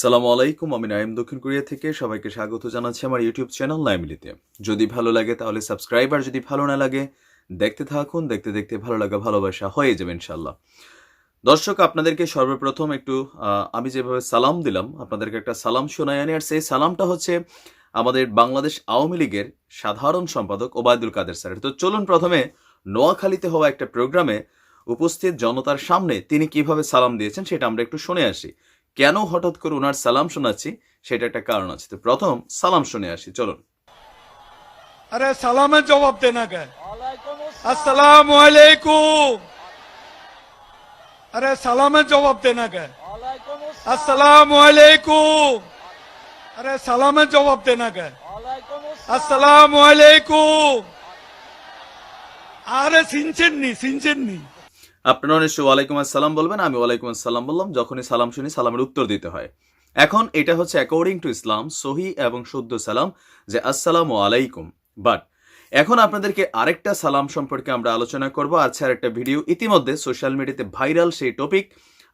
সালামু আলাইকুম, আমি নাইম দক্ষিণ কোরিয়া থেকে। সবাইকে স্বাগত জানাচ্ছি আমার ইউটিউব চ্যানেল নাইমলিতে যদি ভালো লাগে তাহলে সাবস্ক্রাইব, আর যদি ভালো না লাগে, দেখতে থাকুন। দেখতে দেখতে ভালো লাগা, ভালোবাসা হয়ে যাবে ইনশাল্লাহ দর্শক, আপনাদেরকে সর্বপ্রথম একটু আমি যেভাবে সালাম দিলাম, আপনাদেরকে একটা সালাম শোনাই আনি। আর সেই সালামটা হচ্ছে আমাদের বাংলাদেশ আওয়ামী লীগের সাধারণ সম্পাদক ওবায়দুল কাদের স্যারের। তো চলুন প্রথমে নোয়াখালীতে হওয়া একটা প্রোগ্রামে উপস্থিত জনতার সামনে তিনি কীভাবে সালাম দিয়েছেন সেটা আমরা একটু শুনে আসি। কেন হঠাৎ করে ওনার সালাম শোনাচ্ছি? সেটা একটা কারণ আছে। তো প্রথম সালাম শুনে আসি চলুন। আরে সালামের জবাব দে না আসসালাম। আলাইকুম। আরে সালামের জবাব দে না আসসালাম। আলাইকুম। আরে সালামের জবাব দে না আসসালাম। আলাইকুম। আরে সিনছেন নি সিনছেন নি আপনারা নিশ্চয়ই ওয়ালাইকুম আসসালাম বলবেন, আমি ওয়ালাইকুম আসসালাম বললাম, যখনই সালাম শুনি সালামের উত্তর দিতে হয়। এখন এটা হচ্ছে অ্যাকর্ডিং টু ইসলাম সহি এবং শুদ্ধ সালাম যে আসসালামু আলাইকুম। বাট এখন আপনাদেরকে আরেকটা সালাম সম্পর্কে আমরা আলোচনা করব আচ্ছা একটা ভিডিও ইতিমধ্যে সোশ্যাল মিডিয়াতে ভাইরাল সেই টপিক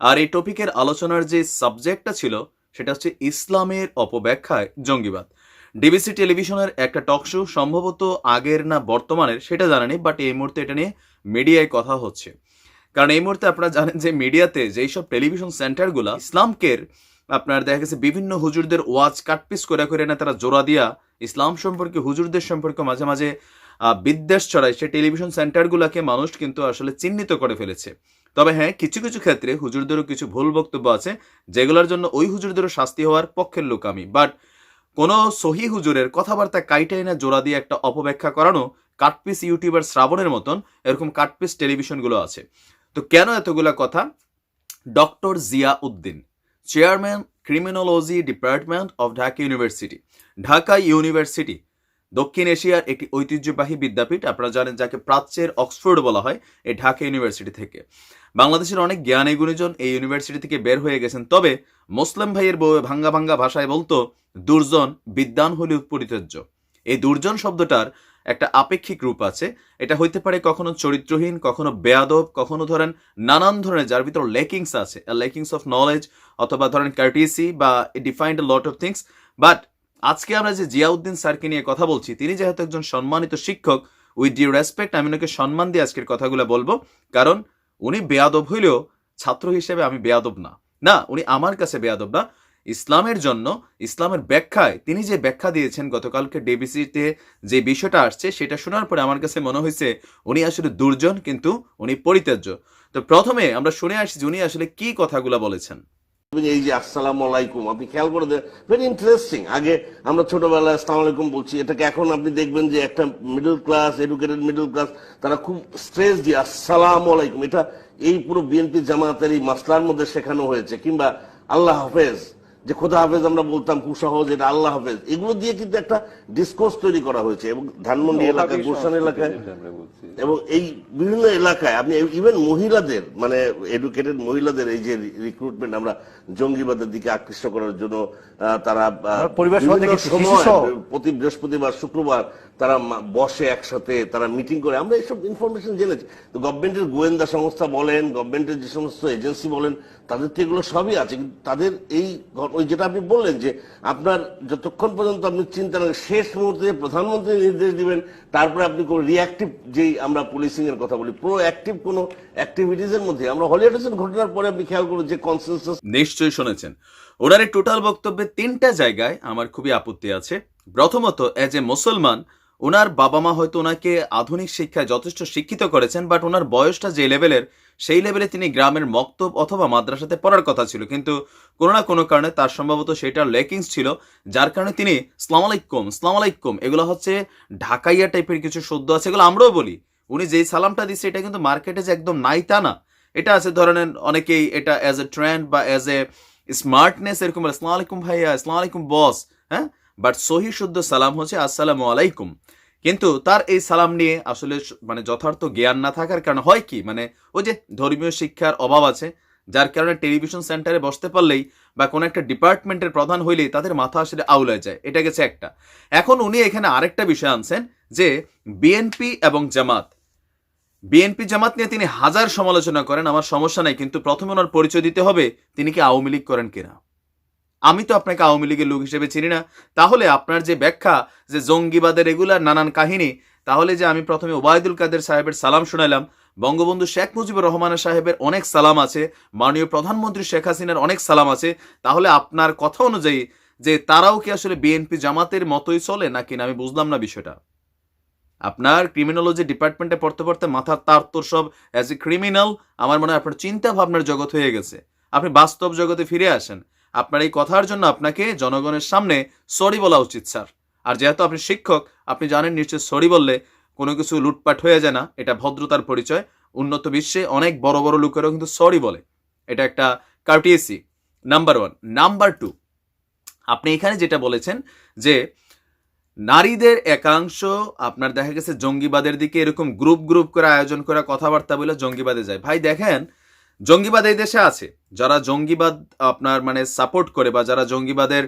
আর এই টপিকের আলোচনার যে সাবজেক্টটা ছিল, সেটা হচ্ছে ইসলামের অপব্যাখ্যায় জঙ্গিবাদ। ডিবিসি টেলিভিশনের একটা টক শো সম্ভবত আগের না বর্তমানের, সেটা জানানি বাট এই মুহূর্তে এটা নিয়ে মিডিয়ায় কথা হচ্ছে। কারণ এই মুহূর্তে আপনারা জানেন যে মিডিয়াতে যেই সব টেলিভিশন সেন্টারগুলা, ইসলামকের আপনার দেখা গেছে বিভিন্ন হুজুরদের ওয়াজ কাটপিস করে করে না তারা জোড়া দিয়া ইসলাম সম্পর্কে, হুজুরদের সম্পর্কে মাঝে মাঝে বিদ্বেষ ছড়ায় সে টেলিভিশন সেন্টারগুলোকে মানুষ কিন্তু আসলে চিহ্নিত করে ফেলেছে। তবে হ্যাঁ কিছু কিছু ক্ষেত্রে হুজুরদেরও কিছু ভুল বক্তব্য আছে, যেগুলোর জন্য ওই হুজুরদেরও শাস্তি হওয়ার পক্ষের লোক আমি। বাট কোনো সহি হুজুরের কথাবার্তা কাইটাই না জোড়া দিয়ে একটা অপব্যাখ্যা করানো, কাটপিস ইউটিউবার শ্রাবণের মতন এরকম কাটপিস টেলিভিশনগুলো আছে। তো কেন এতগুলা কথা? Doctor Zia Uddin, chairman, criminology department of Dhaka university Dhaka university, দক্ষিণ এশিয়ার একটি ঐতিহ্যবাহী বিদ্যাপীঠ, আপনারা জানেন যাকে প্রাচ্যের অক্সফোর্ড বলা হয় এই ঢাকা ইউনিভার্সিটি থেকে। বাংলাদেশের অনেক জ্ঞানী গুণীজন এই ইউনিভার্সিটি থেকে বের হয়ে গেছেন, তবে মুসলিম ভাইয়ের বউ ভাঙ্গা ভাঙ্গা ভাষায় বলতো, দুর্জন বিদ্যান হলে পরিত্যাজ্য এই দুর্জন শব্দটার একটা আপেক্ষিক রূপ আছে। এটা হইতে পারে কখনো চরিত্রহীন, কখনো বেয়াদব, কখনো ধরেন নানান ধরনের, যার ভিতর লেকিংস আছে। লেকিংস অফ নলেজ অথবা ধরেন কার্টিসি বা defined lot of things but আজকে আমরা যে জিয়াউদ্দিন স্যারকে নিয়ে কথা বলছি, তিনি যেহেতু একজন সম্মানিত শিক্ষক উইথ ডিউ রেসপেক্ট আমি ওনাকে সম্মান দিয়ে আজকের কথাগুলো বলব। কারণ উনি বেয়াদব হইলেও ছাত্র হিসেবে আমি বেয়াদব না। না, উনি আমার কাছে বেয়াদব না। ইসলামের জন্য, ইসলামের ব্যাখ্যায় তিনি যে ব্যাখ্যা দিয়েছেন গতকালকে ডেবিসিতে যে বিষয়টা আসছে, সেটা শোনার পরে আমার কাছে মনে হয়েছে উনি আসলে দুর্জন কিন্তু উনি পরিত্যাজ্য। তো প্রথমে আমরা শুনে আসি যে উনি আসলে কি কথাগুলো বলেছেন। এই যে আসসালামু আলাইকুম, আপনি খেয়াল করে দেন ভেরি ইন্টারেস্টিং আগে আমরা ছোটবেলায় আসসালাম আলাইকুম বলছি, এটাকে এখন আপনি দেখবেন যে একটা middle class educated middle class তারা খুব স্ট্রেস দিয়ে আসসালামু আলাইকুম। এটা এই পুরো বিএনপি জামাতের এই মাসলার মধ্যে শেখানো হয়েছে, কিংবা আল্লাহ হাফেজ। যে খোদা হাফেজ আমরা বলতাম খুব সহজ এটা আল্লাহ হাফেজ। এগুলো দিয়ে কিন্তু একটা ডিসকোর্স তৈরি করা হয়েছে এবং ধানমন্ডি এলাকায় গুলশান এলাকায় এবং এই বিভিন্ন এলাকায় আপনি ইভেন মহিলাদের মানে এডুকেটেড মহিলাদের এই যে রিক্রুটমেন্ট আমরা জঙ্গিবাদের দিকে আকৃষ্ট করার জন্য তারা। প্রতি বৃহস্পতিবার শুক্রবার তারা বসে একসাথে তারা মিটিং করে। আমরা এইসব ইনফরমেশন জেনেছি। তো গভর্নমেন্টের গোয়েন্দা সংস্থা বলেন গভর্নমেন্টের যে সমস্ত এজেন্সি বলেন তাদের তো এগুলো সবই আছে কিন্তু তাদের এই ওই যেটা আপনি বললেন যে আপনার যতক্ষণ পর্যন্ত আপনি চিন্তা না শেষ মুহূর্তে প্রধানমন্ত্রী নির্দেশ দিবেন, তারপরে আপনি কোন রিয়াক্টিভ যেই আমরা পুলিশিং এর কথা বলি প্রো অ্যাক্টিভ কোন অ্যাক্টিভিটিস এর মধ্যে, আমরা হলিউডের ঘটনার পরে আপনি খেয়াল করুন যে কনসেনসাস নিশ্চয়ই শুনেছেন। ওনার টোটাল বক্তব্যে তিনটা জায়গায় আমার খুবই আপত্তি আছে। প্রথমত এজ এ মুসলমান ওনার বাবা মা হয়তো ওনাকে আধুনিক শিক্ষায় যথেষ্ট শিক্ষিত করেছেন বাট ওনার বয়সটা যে লেভেলের সেই লেভেলে তিনি গ্রামের মক্তব অথবা মাদ্রাসাতে পড়ার কথা ছিল। কিন্তু কোনো না কোনো কারণে তার সম্ভবত সেটার লেকিংস ছিল, যার কারণে তিনি সালাম আলাইকুম সালাম আলাইকুম এগুলো হচ্ছে ঢাকাইয়া টাইপের কিছু শব্দ আছে, এগুলো আমরাও বলি। উনি যেই সালামটা দিচ্ছে এটা কিন্তু মার্কেটে যে একদম নাই তা না। এটা আছে ধরেন অনেকেই এটা অ্যাজ এ ট্রেন্ড বা অ্যাজ এ স্মার্টনেস এরকম আসসালামু আলাইকুম ভাইয়া আসসালামু আলাইকুম বস হ্যাঁ? বাট সহি শুদ্ধ সালাম হচ্ছে, আসসালামু আলাইকুম কিন্তু তার এই সালাম নিয়ে আসলে মানে যথার্থ জ্ঞান না থাকার কারণে হয় কি? মানে ওই যে ধর্মীয় শিক্ষার অভাব আছে, যার কারণে টেলিভিশন সেন্টারে বসতে পারলেই বা কোনো একটা ডিপার্টমেন্টের প্রধান হইলেই তাদের মাথা আসলে আউলায় যায়। এটা গেছে একটা। এখন উনি এখানে আরেকটা বিষয় আনছেন যে বিএনপি এবং জামাত। বিএনপি জামাত নিয়ে তিনি হাজার সমালোচনা করেন, আমার সমস্যা নাই, কিন্তু প্রথমে ওনার পরিচয় দিতে হবে তিনি কি আওয়ামী লীগ করেন কিনা। আমি তো আপনাকে আওয়ামী লীগের লোক হিসেবে চিনি না। তাহলে আপনার যে ব্যাখ্যা যে জঙ্গিবাদের রেগুলার নানান কাহিনী, তাহলে যে আমি প্রথমে ওবায়দুল কাদের সাহেবের সালাম শোনালাম, বঙ্গবন্ধু শেখ মুজিবুর রহমানের সাহেবের অনেক সালাম আছে, মাননীয় প্রধানমন্ত্রী শেখ হাসিনার অনেক সালাম আছে, তাহলে আপনার কথা অনুযায়ী যে তারাও কি আসলে বিএনপি জামাতের মতোই চলে নাকি না, আমি বুঝলাম না বিষয়টা। আপনার ক্রিমিনোলজি ডিপার্টমেন্টে পড়তে পড়তে মাথার তার তোর সব অ্যাজ এ ক্রিমিনাল আমার মনে হয় আপনার চিন্তা ভাবনার জগৎ হয়ে গেছে। আপনি বাস্তব জগতে ফিরে আসেন। আপনার এই কথার জন্য আপনাকে জনগণের সামনে সরি বলা উচিত, স্যার। আর যেহেতু আপনি শিক্ষক, আপনি জানেন নিশ্চয় সরি বললে কোনো কিছু লুটপাট হয়ে যায় না, এটা ভদ্রতার পরিচয়। উন্নত বিশ্বে অনেক বড় বড় লোকেরাও কিন্তু সরি বলে। এটা একটা courtesy number one number two আপনি এখানে যেটা বলেছেন যে নারীদের একাংশ, আপনার দেখা গেছে জঙ্গিবাদের দিকে এরকম গ্রুপ গ্রুপ করে আয়োজন করা কথাবার্তা বলে জঙ্গিবাদে যায়। ভাই, দেখেন জঙ্গিবাদ এই দেশে আছে। যারা জঙ্গিবাদ আপনার মানে সাপোর্ট করে বা যারা জঙ্গিবাদের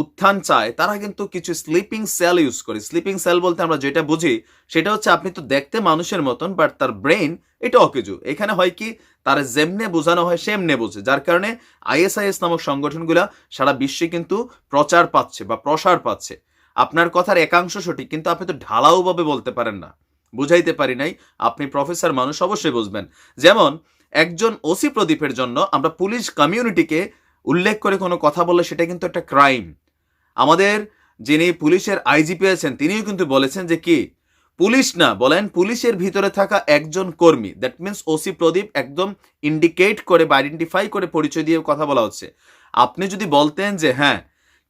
উত্থান চায়, তারা কিন্তু কিছু স্লিপিং সেল ইউজ করে। স্লিপিং সেল বলতে আমরা যেটা বুঝি, সেটা হচ্ছে আপনি তো দেখতে মানুষের মতন বাট তার ব্রেন এটা অকেজু। এখানে হয় কি, তার যেমনে বোঝানো হয়, সেমনে বোঝে। যার কারণে আইএসআইএস নামক সংগঠনগুলা সারা বিশ্বে কিন্তু প্রচার পাচ্ছে বা প্রসার পাচ্ছে। আপনার কথার একাংশ সঠিক, কিন্তু আপনি তো ঢালাওভাবে বলতে পারেন না। বুঝাইতে পারি নাই, আপনি প্রফেসর মানুষ অবশ্যই বুঝবেন। যেমন একজন ওসি প্রদীপের জন্য আমরা পুলিশ কমিউনিটিকে উল্লেখ করে কোনো কথা বললে সেটা কিন্তু একটা ক্রাইম। আমাদের যিনি পুলিশের আইজিপি আছেন তিনিও কিন্তু বলেছেন যে কি, পুলিশ না, বলেন পুলিশের ভিতরে থাকা একজন কর্মী দ্যাট মিনস ওসি প্রদীপ একদম ইন্ডিকেট করে বা আইডেন্টিফাই করে পরিচয় দিয়ে কথা বলা হচ্ছে। আপনি যদি বলতেন যে হ্যাঁ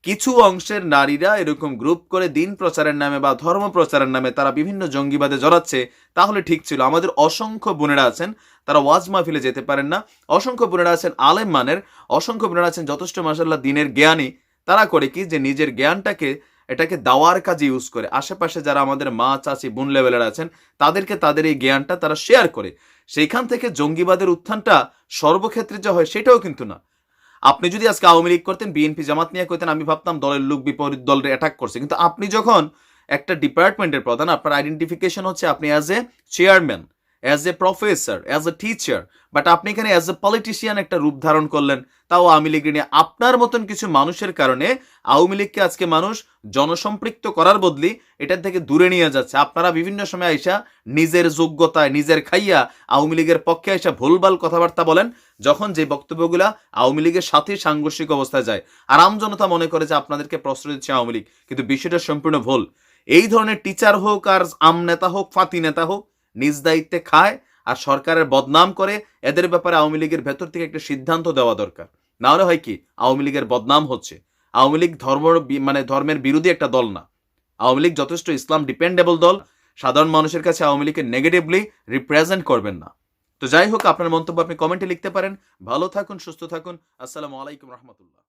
কিছু অংশের নারীরা এরকম গ্রুপ করে দিন প্রচারের নামে বা ধর্ম প্রচারের নামে তারা বিভিন্ন জঙ্গিবাদে জড়াচ্ছে, তাহলে ঠিক ছিল। আমাদের অসংখ্য বোনেরা আছেন, তারা ওয়াজ মাহফিলে যেতে পারেন না। অসংখ্য বোনেরা আছেন আলেম মানের, অসংখ্য বোনেরা আছেন যথেষ্ট মাসাল্লাহ দিনের জ্ঞানী। তারা করে কি যে নিজের জ্ঞানটাকে, এটাকে দাওয়ার কাজে ইউজ করে। আশেপাশে যারা আমাদের মা, চাচি, বোন লেভেলের আছেন, তাদেরকে তাদের এই জ্ঞানটা তারা শেয়ার করে। সেইখান থেকে জঙ্গিবাদের উত্থানটা সর্বক্ষেত্রে যা হয় সেটাও কিন্তু না। আপনি যদি আজকে আওয়ামী লীগ করতেন, বিএনপি জামাত নিয়ে করতেন, আমি ভাবতাম দলের লোক বিপরীত দলের অ্যাটাক করছে। কিন্তু আপনি যখন একটা ডিপার্টমেন্টের প্রধান, আপনার আইডেন্টিফিকেশন হচ্ছে আপনি as a chairman as a professor as a teacher but আপনি এখানে অ্যাজ এ পলিটিশিয়ান একটা রূপ ধারণ করলেন, তাও আওয়ামী লীগ নিয়ে আপনার মতন কিছু মানুষের কারণে আওয়ামী লীগকে আজকে মানুষ জনসম্পৃক্ত করার বদলি এটার থেকে দূরে নিয়ে যাচ্ছে। আপনারা বিভিন্ন সময় আইসা নিজের যোগ্যতায়, নিজের খাইয়া আওয়ামী লীগের পক্ষে আইসা ভুলভাল কথাবার্তা বলেন, যখন যে বক্তব্যগুলা আওয়ামী লীগের সাথে সাংঘর্ষিক অবস্থায় যায়। আর আম জনতা মনে করে যে আপনাদেরকে প্রশ্রয় দিচ্ছে আওয়ামী লীগ, কিন্তু বিষয়টা সম্পূর্ণ ভুল। এই ধরনের টিচার হোক আর আম নেতা হোক, ফাতি নেতা হোক নিজ দায়িত্বে খায় আর সরকারের বদনাম করে, এদের ব্যাপারে আওয়ামী লীগের ভেতর থেকে একটা সিদ্ধান্ত দেওয়া দরকার। না হলে হয় কি, আওয়ামী লীগের বদনাম হচ্ছে। আওয়ামী লীগ ধর্ম মানে ধর্মের বিরোধী একটা দল না। আওয়ামী লীগ যথেষ্ট ইসলাম ডিপেন্ডেবল দল। সাধারণ মানুষের কাছে আওয়ামী লীগকে নেগেটিভলি রিপ্রেজেন্ট করবেন না। তো যাই হোক, আপনার মন্তব্য আপনি কমেন্টে লিখতে পারেন। ভালো থাকুন, সুস্থ থাকুন। আসসালামু আলাইকুম রহমতুল্লাহ।